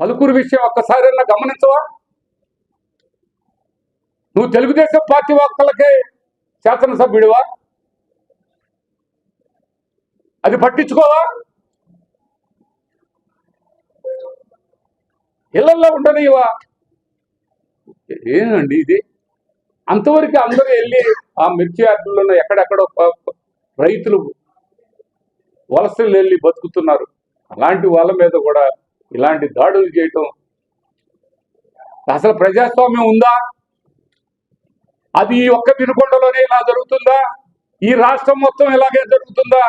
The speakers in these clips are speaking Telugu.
పలుకురు విషయం ఒక్కసారైనా గమనించవా? నువ్వు తెలుగుదేశం పార్టీ ఒక్కలకే శాసనసభ్యుడివా? అది పట్టించుకోవా? ఇళ్ళలో ఉండనివా ఏనండి ఇది? అంతవరకు అందరూ వెళ్ళి ఆ మిర్చి యార్డుల్లో ఎక్కడెక్కడో రైతులు వలసలు వెళ్ళి బతుకుతున్నారు. అలాంటి వాళ్ళ మీద కూడా ఇలాంటి దాడులు చేయటం అసలు ప్రజాస్వామ్యం ఉందా? అది ఈ ఒక్క వినుకొండలోనే ఇలా జరుగుతుందా? ఈ రాష్ట్రం మొత్తం ఇలాగే జరుగుతుందా?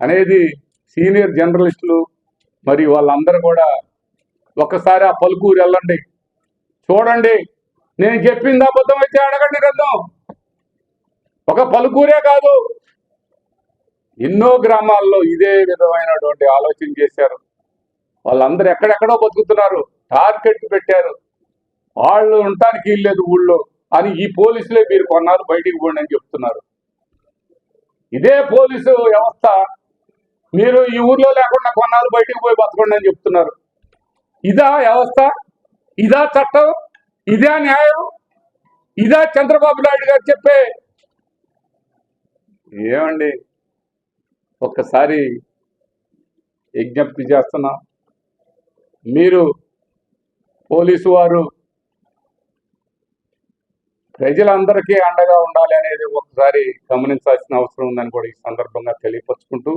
అనేది సీనియర్ జర్నలిస్టులు మరి వాళ్ళందరూ కూడా ఒక్కసారి ఆ పలుకూరు వెళ్ళండి. చూడండి. నేను చెప్పింది అబద్ధం అయితే అడగండి గ్రంథం. ఒక పలుకూరే కాదు. ఎన్నో గ్రామాల్లో ఇదే విధమైనటువంటి ఆలోచన చేశారు. వాళ్ళందరూ ఎక్కడెక్కడో బతుకుతున్నారు. టార్గెట్ పెట్టారు. వాళ్ళు ఉండటానికి వీల్లేదు ఊళ్ళో అని ఈ పోలీసులే మీరు కొన్నారు బయటికి పోండి అని చెప్తున్నారు. ఇదే పోలీసు వ్యవస్థ. మీరు ఈ ఊర్లో లేకుండా కొన్నారు బయటికి పోయి బతకండి అని చెప్తున్నారు. ఇదా వ్యవస్థ? ఇదా చట్టం? ఇదా న్యాయం? ఇదా చంద్రబాబు నాయుడు గారు చెప్పే ఏమండి? ఒక్కసారి విజ్ఞప్తి చేస్తున్నాం. మీరు పోలీసు వారు ప్రజలందరికీ అండగా ఉండాలి అనేది ఒకసారి గమనించాల్సిన అవసరం ఉందని కూడా ఈ సందర్భంగా తెలియపరుచుకుంటూ